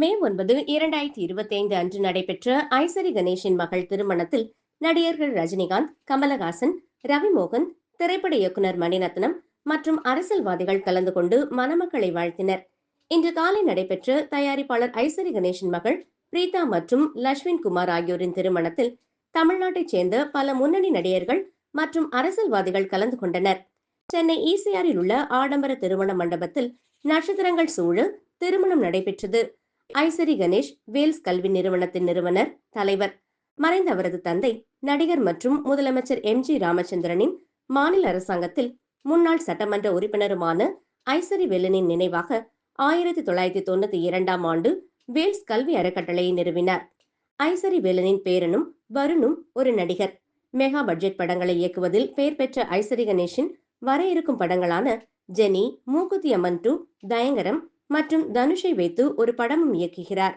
மே ஒன்பது இரண்டாயிரத்தி இருபத்தி ஐந்து அன்று நடைபெற்ற ஐசரி கணேஷின் மகள் திருமணத்தில் நடிகர்கள் ரஜினிகாந்த் கமலஹாசன் ரவிமோகன் திரைப்பட இயக்குனர் மணிரத்னம் மற்றும் அரசியல்வாதிகள் கலந்து கொண்டு மணமக்களை வாழ்த்தினர். இன்று காலை நடைபெற்ற தயாரிப்பாளர் ஐசரி கணேஷின் மகள் பிரீதா மற்றும் லஷ்வின் குமார் ஆகியோரின் திருமணத்தில் தமிழ்நாட்டைச் சேர்ந்த பல முன்னணி நடிகர்கள் மற்றும் அரசியல்வாதிகள் கலந்து கொண்டனர். சென்னை ஈசிஆரில் உள்ள ஆடம்பர திருமண மண்டபத்தில் நட்சத்திரங்கள் சூழ திருமணம் நடைபெற்றது. ஐசரி கணேஷ் வேல்ஸ் கல்வி நிறுவனத்தின் நிறுவனர் தலைவர். மறைந்த அவரது தந்தை நடிகர் மற்றும் முதலமைச்சர் எம். ஜி. ராமச்சந்திரனின் மாநில அரசாங்கத்தில் முன்னாள் சட்டமன்ற உறுப்பினருமான ஐசரி வெல்லனின் நினைவாக ஆயிரத்தி தொள்ளாயிரத்தி தொண்ணூத்தி இரண்டாம் ஆண்டு வேல்ஸ் கல்வி அறக்கட்டளையை நிறுவினார். ஐசரி வேலனின் பேரனும் வருணும் ஒரு நடிகர். மெகா பட்ஜெட் படங்களை இயக்குவதில் பெயர் பெற்ற ஐசரி கணேஷின் வர இருக்கும் படங்களான ஜெனி மூக்குத்தி அம்மன் டூ தயங்கரம் மற்றும் தனுஷை வைத்து ஒரு படமும் இயக்குகிறார்.